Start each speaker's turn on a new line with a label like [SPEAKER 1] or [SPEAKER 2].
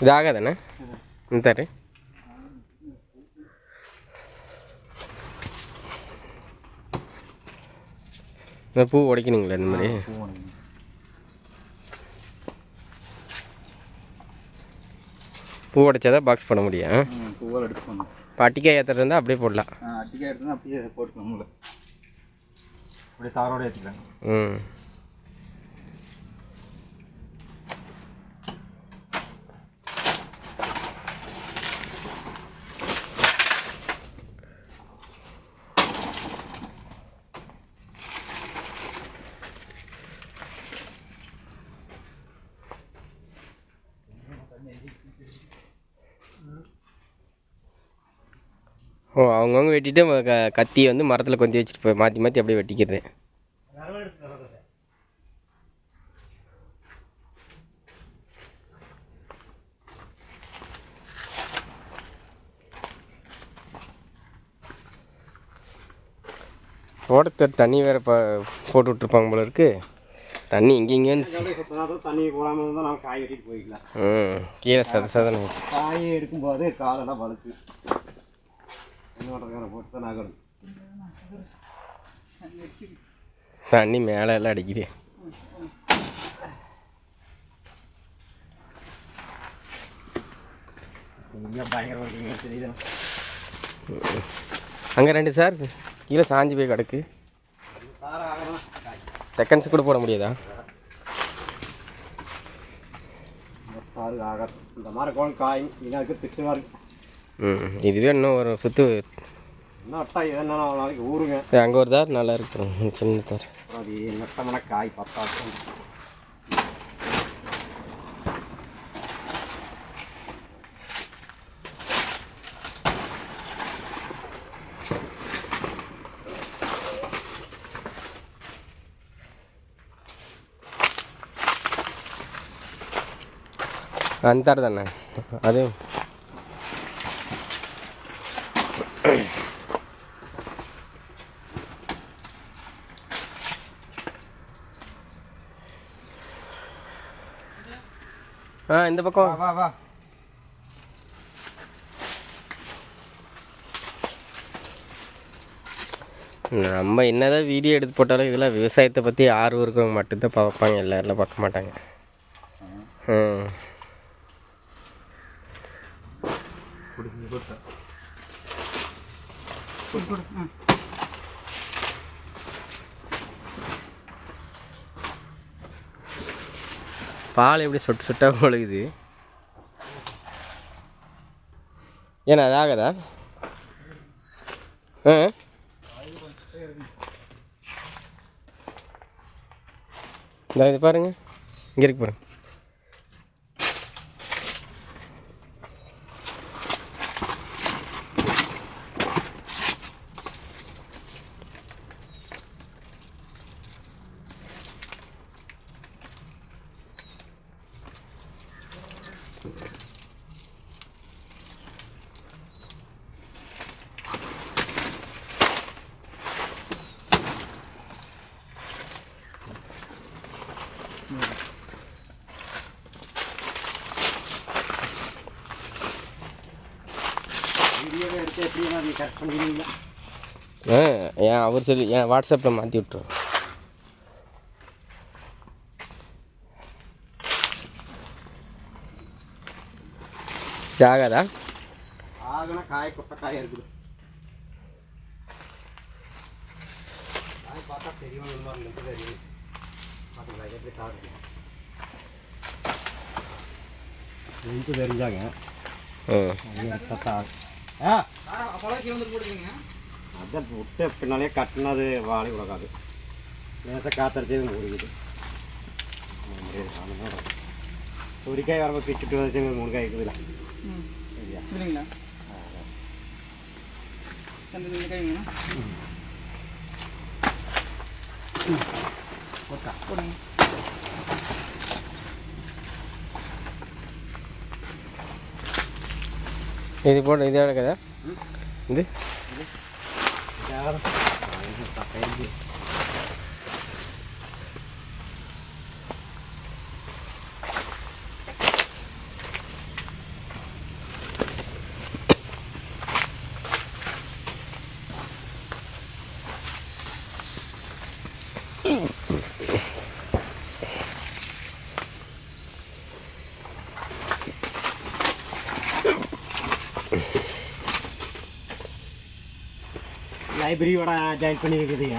[SPEAKER 1] இது ஆகாதானே? இந்த தரு. இந்த பூ உடைக்கணுங்களா இந்த மாதிரி. பூ உடைச்சாதான் பாக்ஸ் போட முடியும்.
[SPEAKER 2] பூவால் எடுக்கணும்
[SPEAKER 1] பட்டிக்காய் ஏற்றுறது இருந்தால் அப்படியே போடலாம்.
[SPEAKER 2] அட்டிக்காய் எடுத்து அப்படியே போட்டுக்கணும் அப்படியே தாரோட ஏற்றிக்கிறாங்க
[SPEAKER 1] ம். ஓ அவங்கவுங்க வெட்டிட்டு க கத்தியை வந்து மரத்தில் கொத்தி வச்சுட்டு போய் மாற்றி மாற்றி அப்படியே வெட்டிக்கிறது. தோட்டத்தில் தண்ணி வேறு ப போட்டு விட்ருப்பாங்க போல இருக்கு. தண்ணி இங்கே இங்கே வந்து
[SPEAKER 2] தண்ணி போடாமல் இருந்தால் காய் வெட்டிட்டு போய்க்கலாம்.
[SPEAKER 1] ம் கீழே சத சதன
[SPEAKER 2] காய் எடுக்கும்போது காலெல்லாம் வழுக்கு. என்ன பண்ணுறதுக்கான போட்டு தான் நகரும்
[SPEAKER 1] தண்ணி மேலே எல்லாம் அடிக்குது அங்கே ரெண்டு சார் கீழே சாஞ்சு போய் கிடக்கு செகண்ட்ஸ் கூட போட முடியாதா
[SPEAKER 2] ஆகாது இந்த மாதிரி கோன் காய் எனக்கு திட்டுவா இருக்கு
[SPEAKER 1] ம் இதுவே இன்னும் ஒரு சுற்று
[SPEAKER 2] ஊறுங்க
[SPEAKER 1] அங்கே ஒரு தார் நல்லா இருக்கு. சின்ன தார்.
[SPEAKER 2] அது நட்டமான காய் பத்தாது
[SPEAKER 1] அந்த தார் தானே? அது ஆ இந்த பக்கம்.
[SPEAKER 2] வா வா
[SPEAKER 1] நம்ம என்னதான் வீடியோ எடுத்து போட்டாலும் இதெல்லாம் விவசாயத்தை பற்றி ஆர்வம் இருக்கிறவங்க மட்டும்தான் பார்ப்பாங்க எல்லாரும் பார்க்க மாட்டாங்க. ம். பால் எப்படி சொட்டு சொட்டாக ஒழுகுது ஏன்னா அது ஆகாதா ஆ? இந்த இது பாருங்க. இங்கே இருக்கு பாருங்க. ஏன் அவர் சொல்லி ஏன் வாட்ஸ்அப்பில் மாற்றி விட்ருவோம் ஆகாதா
[SPEAKER 2] ஆகனா காய் கொட்டை காய் இருக்குது காய் பார்த்தா தெரியும் இன்னொரு நிமிஷம் தெரியும் பார்த்துக்கலாம் எப்படி சாப்பிடுங்க நிமிஷம் தெரிஞ்சாங்க அதான் விட்டு பின்னாலே கட்டினது வாழை உலகாது லேசாக காத்தடிச்சது முடியுது ஒரு காய் வரப்போ பிச்சுட்டு வச்சு மூணு காய் இருக்குதுல்ல சரியா
[SPEAKER 3] இல்லைங்களா அந்த இந்த கைங்களா
[SPEAKER 2] போட்டா
[SPEAKER 3] போடுங்க
[SPEAKER 1] இது போட்டு இது கிடக்குதா இது
[SPEAKER 2] யாரும் லைப்ரரியோட ஜாயின் பண்ணி இருக்குதுங்க